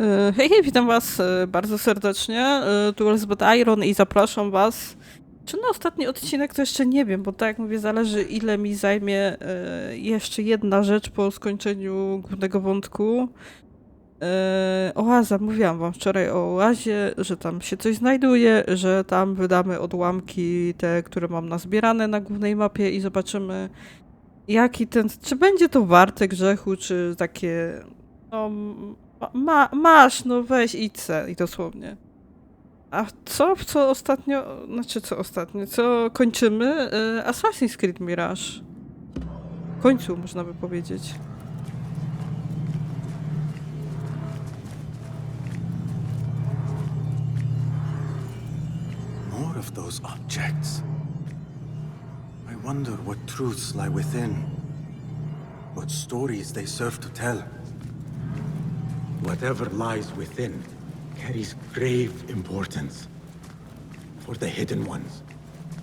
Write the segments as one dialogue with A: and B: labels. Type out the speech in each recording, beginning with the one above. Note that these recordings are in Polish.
A: E, Hej, hej, witam was e, bardzo serdecznie. E, Tu Elizabeth Iron i zapraszam was. Czy na ostatni odcinek to jeszcze nie wiem, bo tak jak mówię, zależy ile mi zajmie e, jeszcze jedna rzecz po skończeniu głównego wątku. E, Oaza, mówiłam wam wczoraj o oazie, że tam się coś znajduje, że tam wydamy odłamki te, które mam nazbierane na głównej mapie i zobaczymy jaki ten, czy będzie to warte grzechu, czy takie no, ma, ma, masz, no weź idź se, i dosłownie. A co, co ostatnio, znaczy co ostatnio, co kończymy? Y, Assassin's Creed Mirage. W końcu, można by powiedzieć.
B: More of those objects. I wonder what truths lie within. What stories they serve to tell.
C: Whatever lies within carries grave importance. For the hidden ones,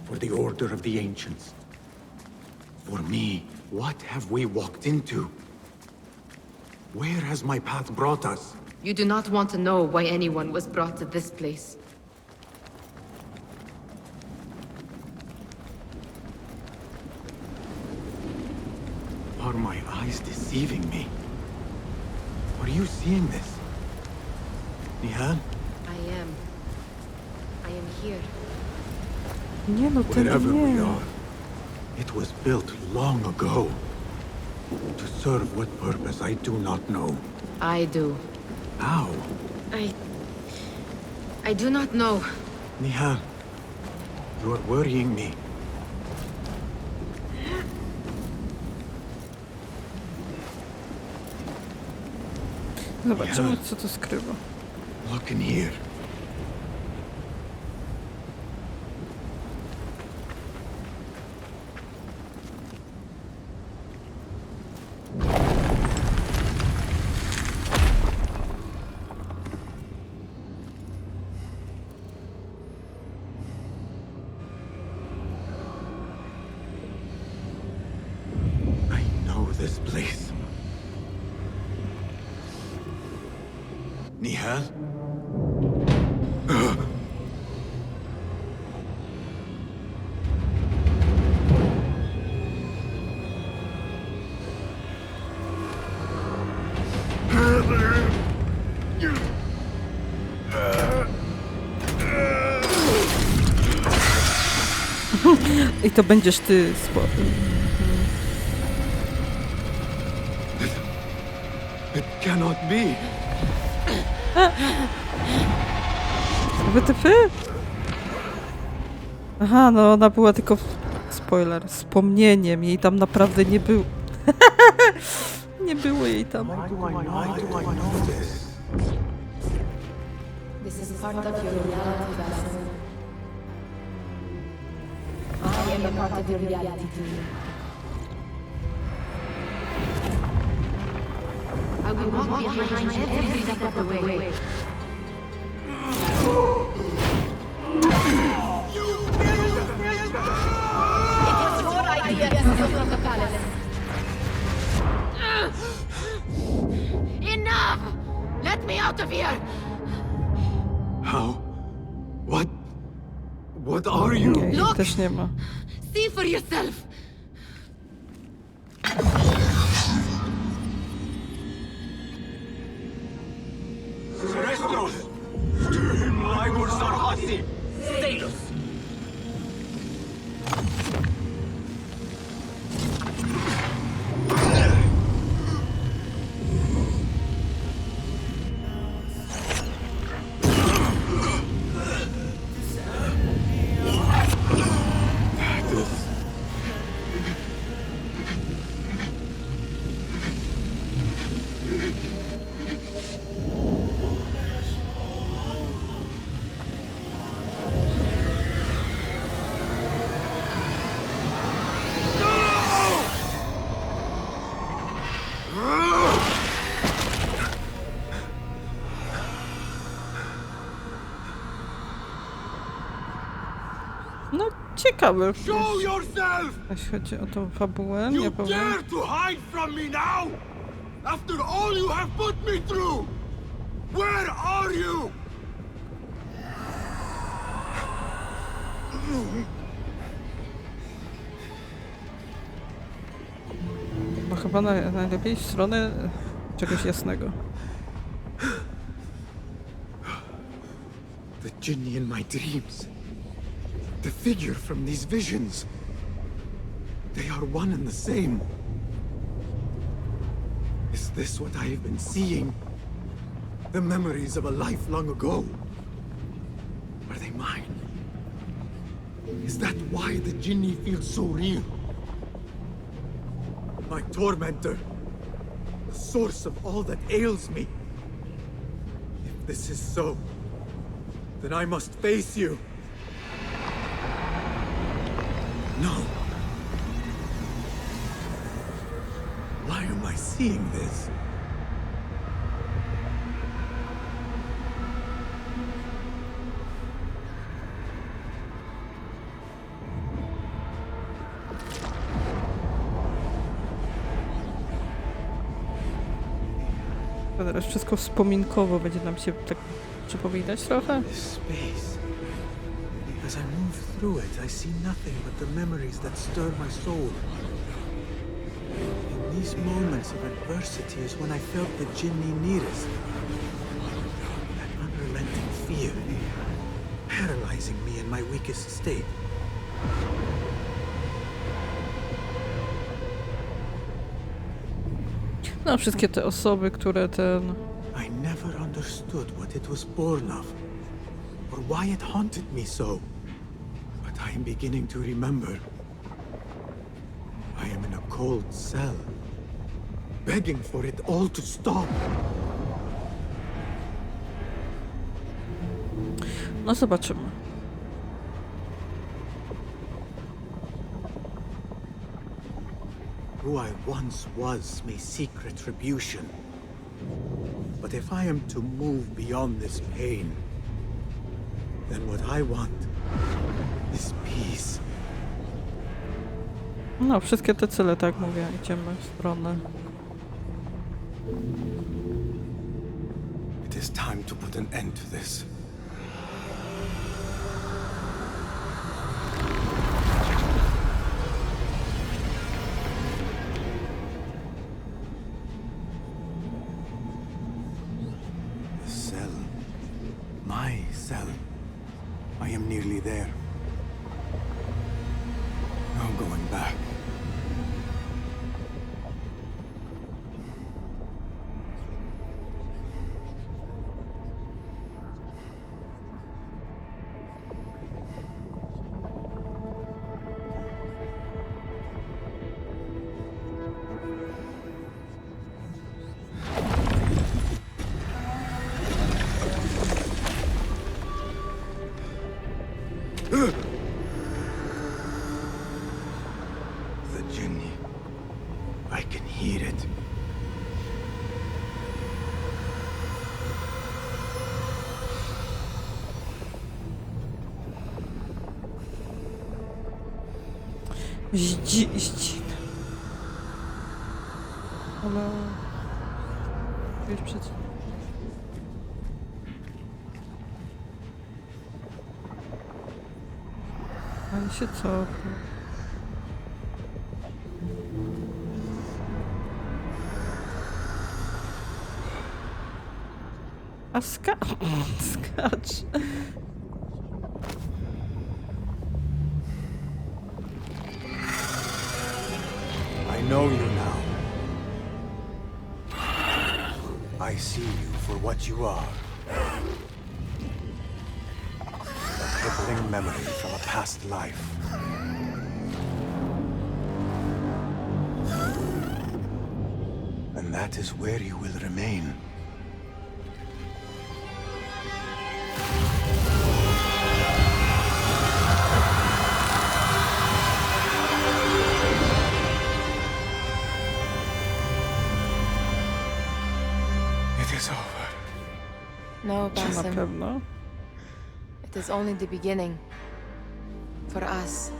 C: for the order of the ancients. For me, what have we walked into? Where has my path brought us?
D: You do not want to know why anyone was brought to this place.
C: Are my eyes deceiving me? Are you seeing this?
B: Nihal?
D: I am. I am here.
A: Nie no, ten
C: Wherever we are, it was built long ago. To serve what purpose I do not know.
D: I do.
C: How?
D: I... I do not know.
C: Nihal, you are worrying me.
A: Zobaczymy, co to skrywa.
C: Look in here. Nihal?
A: I to będziesz ty.
C: It cannot be.
A: WTF? Aha, no ona była tylko... Spoiler, wspomnieniem. Jej tam naprawdę nie było. nie było jej tam.
C: I
E: am a part of your reality too.
D: I will walk behind every step of the way.
E: Your idea to build the palace.
D: Enough! Let me out of here!
C: How? What? What are you?
A: Nie, jej też nie ma.
D: See for yourself!
A: Ciekawe.
C: Show yourself!
A: Jeśli chodzi o tą fabułę, nie powiem.
C: dare to hide from me now? After all you have put me through?
F: Where are you?
A: No chyba naj, najlepiej w stronę czegoś jasnego.
F: The genie in my dreams. The figure from these visions. They are one and the same. Is this what I have been seeing? The memories of a life long ago? Are they mine? Is that why the genie feels so real? My tormentor. The source of all that ails me. If this is so, then I must face you. Seeing this?
A: Teraz wszystko wspominkowo będzie nam się tak przypominać trochę.
C: As I move through it, I see nothing but the memories that stir my soul. These moments of adversity is when I felt the Jinni nearest. That unrelenting fear, paralyzing me in my weakest state.
A: No, wszystkie te osoby, które ten...
C: I never understood what it was born of, or why it haunted me so. But I am beginning to remember. I am in a cold cell, begging for it all to stop.
A: No zobaczymy.
C: Who I once was may seek retribution. But if I am to move beyond this pain, then what I want is peace.
A: No, wszystkie te cele, tak mówię, idziemy w stronę.
C: It is time to put an end to this.
A: Zdzi... Zdzin. Ale... Wiesz przecież... Ale się cofa. A ska... skacz.
C: Know you now. I see you for what you are. A crippling memory from a past life. And that is where you will remain.
D: No,
A: Czy na pewno?
D: It is only the beginning. For us.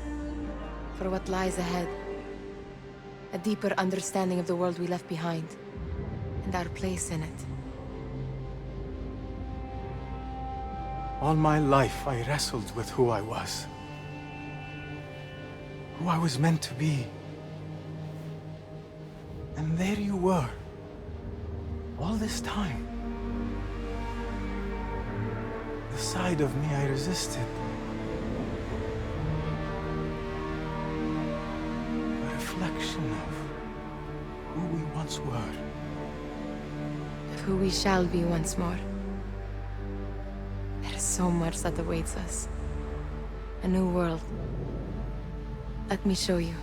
D: For what lies ahead. A deeper understanding of the world we left behind. And our place in it.
C: All my life, I wrestled with who I was. Who I was meant to be. And there you were. All this time. Side of me I resisted. A reflection of who we once were.
D: Of who we shall be once more. There is so much that awaits us. A new world. Let me show you.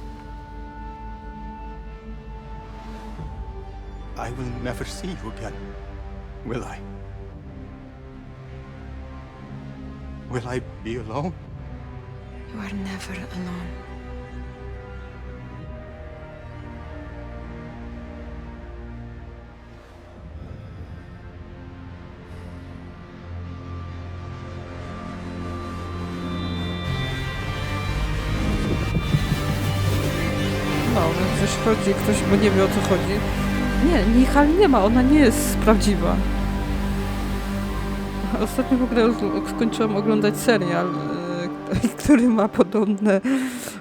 C: I will never see you again, will I? Will I be alone?
D: You are never alone.
A: No, więc jeśli chodzi ktoś, bo nie wie o co chodzi. Nie, Nihal nie ma, ona nie jest prawdziwa. Ostatnio w ogóle skończyłam oglądać serial, e, który ma podobne...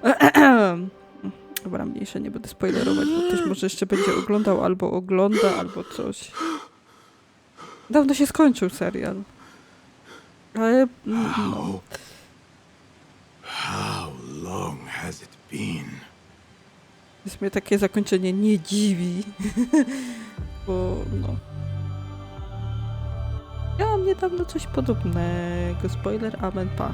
A: Dobra, mniejsze, nie będę spoilerować, bo ktoś może jeszcze będzie oglądał, albo ogląda, albo coś. Dawno się skończył serial. Ale...
F: How? How long has it been?
A: Więc mnie takie zakończenie nie dziwi, bo no. Ja mam niedawno coś podobnego. Spoiler, amen, pa.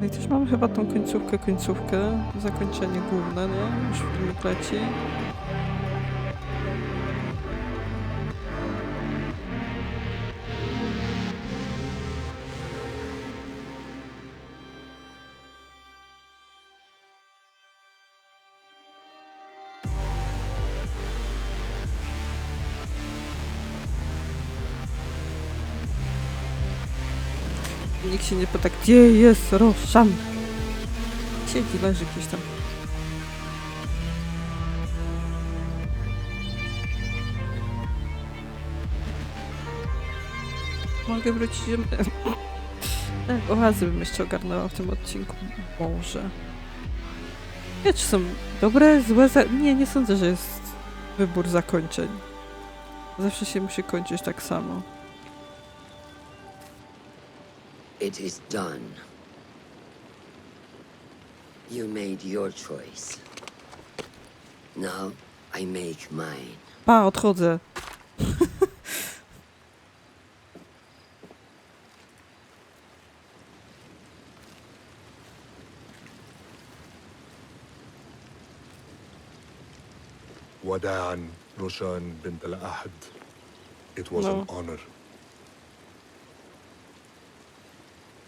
A: No i też mamy chyba tą końcówkę, końcówkę, zakończenie główne, nie? Już filmik leci. Się nie pyta, gdzie jest Roszan? Siedzi, leży gdzieś tam. Mogę wrócić... Tak, oazy bym jeszcze ogarnęła w tym odcinku. Może. Nie, czy są dobre, złe... Za... Nie, nie sądzę, że jest wybór zakończeń. Zawsze się musi kończyć tak samo.
G: It is done. You made your choice. Now I make mine.
A: Pa, odchodzę.
H: وداعا روشان بنت الأحد. It was an
A: No.
H: honor.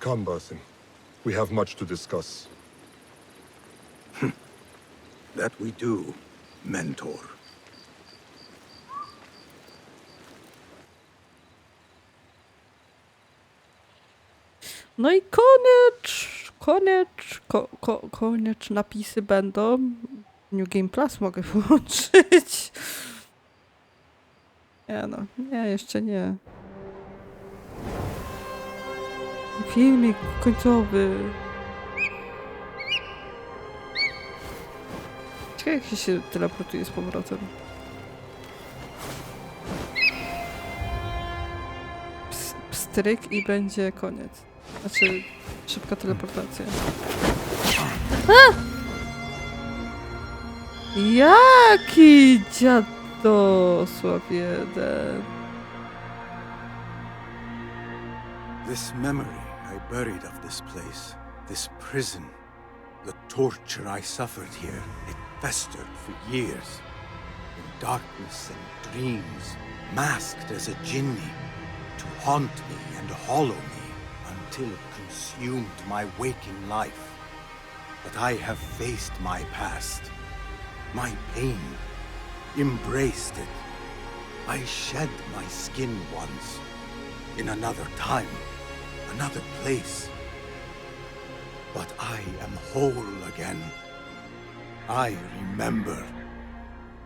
H: Come, Basim. We have much to discuss.
F: That we do, mentor.
A: No i koniec, koniec, ko, ko, koniec napisy będą. New Game Plus mogę włączyć. Nie no, nie, jeszcze nie. Filmik końcowy. Ciekawe jak się, się teleportuje z powrotem. Ps, pstryk i będzie koniec. Znaczy, szybka teleportacja. A! Jaki dziadosław jeden.
C: This memory I buried of this place, this prison, the torture I suffered here, it festered for years. In darkness and dreams, masked as a jinni, to haunt me and hollow me until it consumed my waking life. But I have faced my past, my pain, embraced it. I shed my skin once, in another time, another place. But I am whole again. I remember.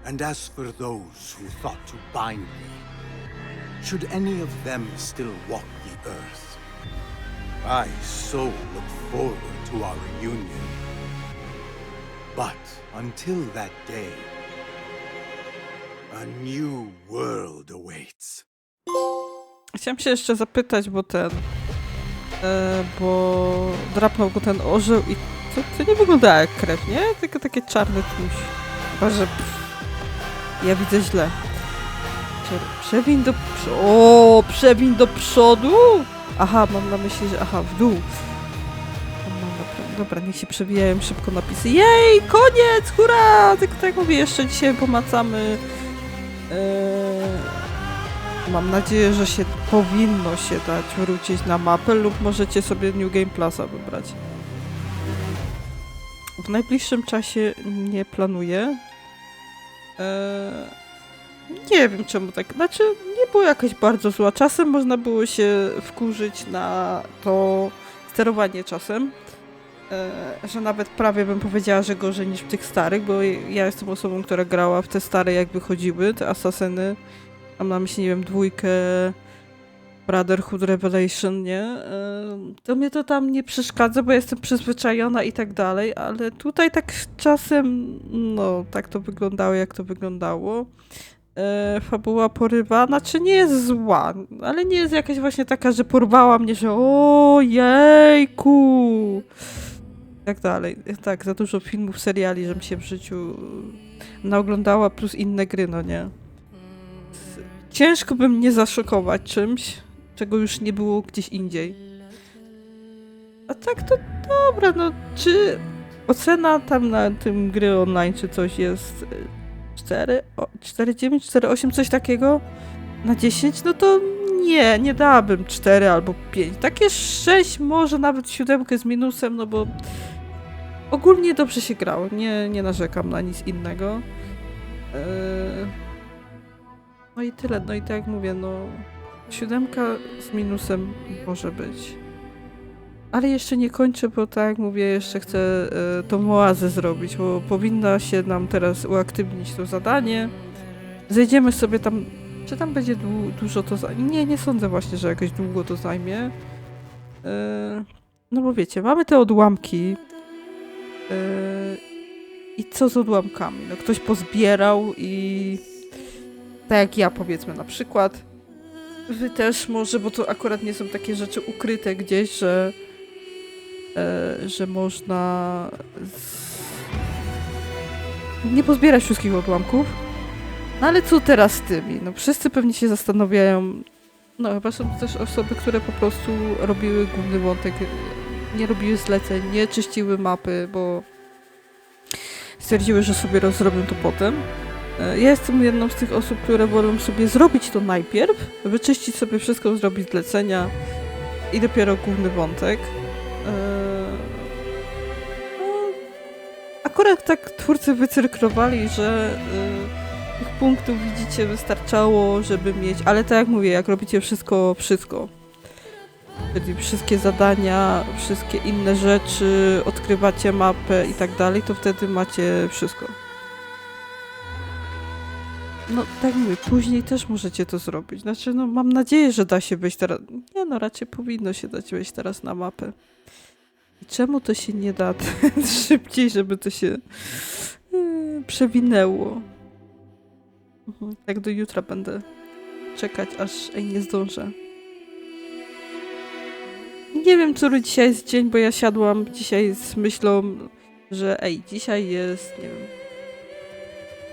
C: And as for those who thought to bind me, should any of them still walk the earth, I so look forward to our reunion. But until that day, a new world awaits.
A: Chciałam się jeszcze zapytać, bo ten. E, bo drapnął go ten orzeł i to, to nie wygląda jak krew, nie? Tylko takie czarne tłuś. Chyba, że. Pff, ja widzę źle. Prze- Przewin do. prz- O, przewin do przodu! Aha, mam na myśli, że. Aha, w dół. Dobra, niech się przewijają szybko napisy. Jej, koniec! Hurra! Tylko tak mówię, jeszcze dzisiaj pomacamy. E, Mam nadzieję, że się powinno się dać wrócić na mapę lub możecie sobie New Game Plusa wybrać. W najbliższym czasie nie planuję. Eee, nie wiem czemu tak. Znaczy, nie było jakaś bardzo zła. Czasem można było się wkurzyć na to sterowanie czasem. Eee, że nawet prawie bym powiedziała, że gorzej niż w tych starych, bo ja jestem osobą, która grała w te stare, jak wychodziły, te asasyny. Mam na myśli, nie wiem, dwójkę Brotherhood Revelation, nie? To mnie to tam nie przeszkadza, bo jestem przyzwyczajona i tak dalej, ale tutaj tak czasem, no, tak to wyglądało, jak to wyglądało. E, fabuła porywa, znaczy nie jest zła, ale nie jest jakaś właśnie taka, że porwała mnie, że o jejku! I tak dalej. Tak, za dużo filmów, seriali, żebym się w życiu naoglądała, plus inne gry, no nie? Ciężko bym nie zaszokować czymś, czego już nie było gdzieś indziej. A tak to dobra, no czy ocena tam na tym gry online czy coś jest y, 4, o, 4, 9, 4, 8, coś takiego na 10, no to nie, nie dałabym 4 albo 5. Takie 6, może nawet 7 z minusem, no bo ogólnie dobrze się grało, nie, nie narzekam na nic innego. Yy... No i tyle, no i tak jak mówię, no siódemka z minusem może być. Ale jeszcze nie kończę, bo tak jak mówię, jeszcze chcę e, tą oazę zrobić, bo powinna się nam teraz uaktywnić to zadanie. Zejdziemy sobie tam, czy tam będzie dużo to zajmie? Nie, nie sądzę właśnie, że jakoś długo to zajmie. E, no bo wiecie, mamy te odłamki. E, I co z odłamkami? No ktoś pozbierał i tak jak ja powiedzmy na przykład. Wy też może, bo to akurat nie są takie rzeczy ukryte gdzieś, że e, że można z... nie pozbierać wszystkich odłamków. No ale co teraz z tymi? No wszyscy pewnie się zastanawiają. No chyba są też osoby, które po prostu robiły główny wątek, nie robiły zleceń, nie czyściły mapy, bo stwierdziły, że sobie rozrobią to potem. E, Ja jestem jedną z tych osób, które wolą sobie zrobić to najpierw, wyczyścić sobie wszystko, zrobić zlecenia i dopiero główny wątek. E, no, akurat tak twórcy wycyrklowali, że e, tych punktów widzicie wystarczało, żeby mieć, ale tak jak mówię, jak robicie wszystko, wszystko, czyli wszystkie zadania, wszystkie inne rzeczy, odkrywacie mapę i tak dalej, to wtedy macie wszystko. No, tak mówię, później też możecie to zrobić. Znaczy, no, mam nadzieję, że da się wejść teraz. Nie no, raczej powinno się dać wejść teraz na mapę. Czemu to się nie da szybciej, żeby to się yy, przewinęło? Mhm, Tak do jutra będę czekać, aż ej, nie zdążę. Nie wiem, który dzisiaj jest dzień, bo ja siadłam dzisiaj z myślą, że ej, dzisiaj jest, nie wiem,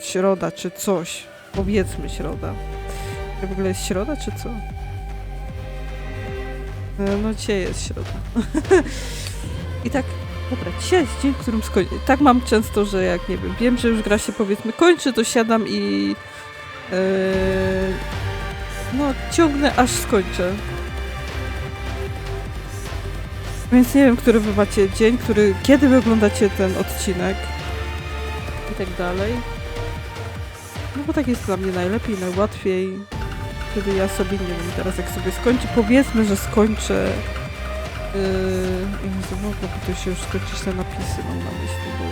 A: środa czy coś. Powiedzmy środa. To w ogóle jest środa czy co? E, No dzisiaj jest środa. I tak, dobra, dzisiaj jest dzień, w którym skończę. Tak mam często, że jak nie wiem, wiem, że już gra się powiedzmy kończy, to siadam i e, no ciągnę aż skończę. Więc nie wiem, który wy macie dzień, który, kiedy wy oglądacie ten odcinek i tak dalej. No bo tak jest dla mnie najlepiej, najłatwiej. Kiedy ja sobie, nie wiem, teraz jak sobie skończę, powiedzmy, że skończę. Yy, nie mogłoby to się już skończyć te napisy, mam na myśli, bo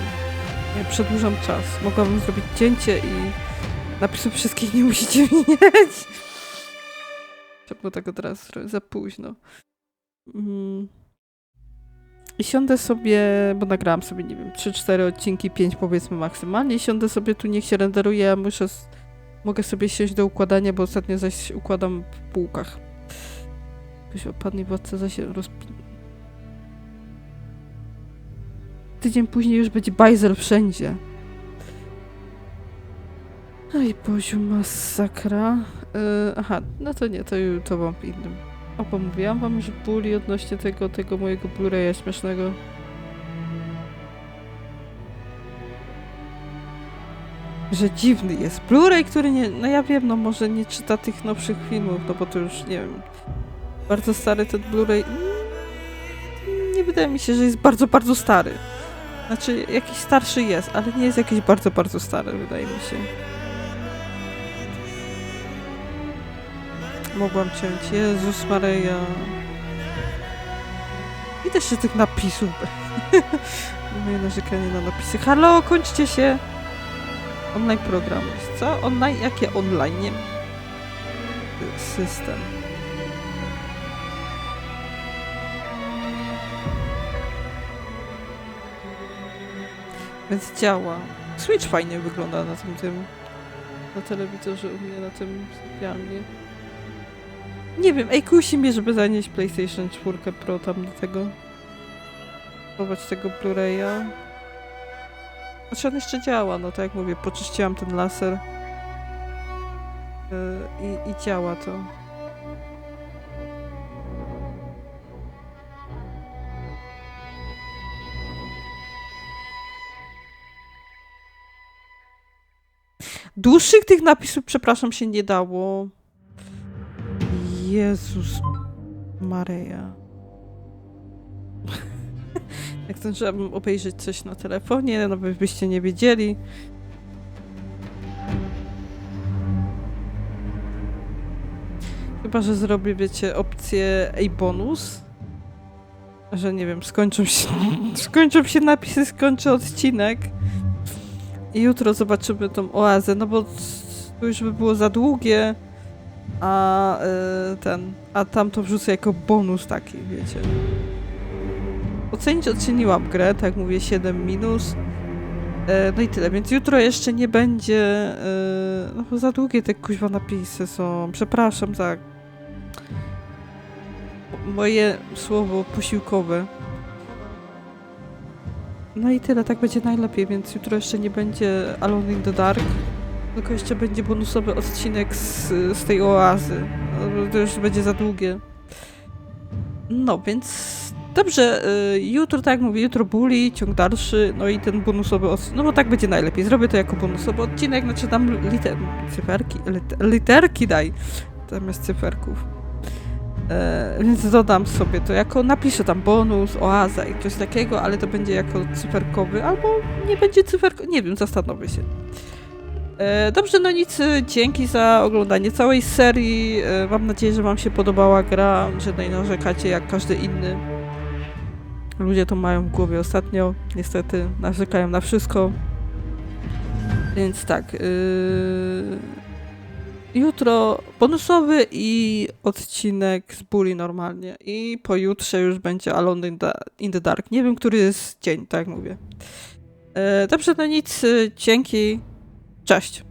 A: Ja przedłużam czas. Mogłabym zrobić cięcie i napisów wszystkich nie musicie mieć. Trzeba było tak od razu zrobić, za późno. Mm. I siądę sobie, bo nagrałam sobie, nie wiem, 3-4 odcinki, 5 powiedzmy maksymalnie. I siądę sobie tu, niech się renderuje, ja muszę, mogę sobie siąść do układania, bo ostatnio zaś układam w półkach. Jakoś opadnie władca zaś rozpi... Tydzień później już będzie bajzel wszędzie. Oj, Boziu, masakra. Yy, aha, no to nie, to, to wam innym. O, bo mówiłam wam już bóli odnośnie tego, tego mojego Blu-raya śmiesznego. Że dziwny jest. Blu-ray, który nie... No ja wiem, no może nie czyta tych nowszych filmów, no bo to już, nie wiem... Bardzo stary ten Blu-ray... Nie wydaje mi się, że jest bardzo, bardzo stary. Znaczy, jakiś starszy jest, ale nie jest jakiś bardzo, bardzo stary, wydaje mi się. Mogłam ciąć. Jezus Maryja. I też się tych napisów. Moje narzekanie na napisy. Halo, kończcie się! Online program co? Online? Jakie online? Nie... System. Więc działa. Switch fajnie wygląda na tym tym. Na telewizorze u mnie, na tym sypialni. Nie wiem, ej, kusi mnie, żeby zanieść PlayStation 4 Pro tam do tego. Spróbować tego Blu-raya. Znaczy on jeszcze działa, no tak jak mówię, poczyściłam ten laser. Yy, i, I działa to. Dłuższych tych napisów, przepraszam, się nie dało. Jezus Maryja. Jak zdążyłabym obejrzeć coś na telefonie, no by byście nie wiedzieli. Chyba, że zrobię, wiecie, opcję a bonus. Że nie wiem, skończą się, skończą się napisy, skończy odcinek. I jutro zobaczymy tą oazę, no bo to już by było za długie. A y, ten, a tam to wrzucę jako bonus taki, wiecie. Ocenić oceniłam grę, tak jak mówię, 7 minus. E, no i tyle, więc jutro jeszcze nie będzie. E, no za długie te kuźwa napisy są. Przepraszam za moje słowo posiłkowe. No i tyle, tak będzie najlepiej, więc jutro jeszcze nie będzie Alone in the Dark. Tylko jeszcze będzie bonusowy odcinek z, z tej oazy. No, to już będzie za długie. No, więc dobrze, y, jutro, tak jak mówię, jutro Bully, ciąg dalszy, no i ten bonusowy odcinek, no bo tak będzie najlepiej. Zrobię to jako bonusowy odcinek, znaczy tam liter, cyferki, lit, literki daj, zamiast cyferków. E, więc dodam sobie to jako, napiszę tam bonus, oaza i coś takiego, ale to będzie jako cyferkowy, albo nie będzie cyferkowy, nie wiem, zastanowię się. E, Dobrze, no nic, e, dzięki za oglądanie całej serii. E, Mam nadzieję, że Wam się podobała gra, że nie narzekacie jak każdy inny. Ludzie to mają w głowie ostatnio, niestety narzekają na wszystko. Więc tak, yy... jutro bonusowy i odcinek z Bully normalnie. I pojutrze już będzie Alone in the, in the Dark. Nie wiem, który jest dzień, tak jak mówię. E, Dobrze, no nic, dzięki. Cześć.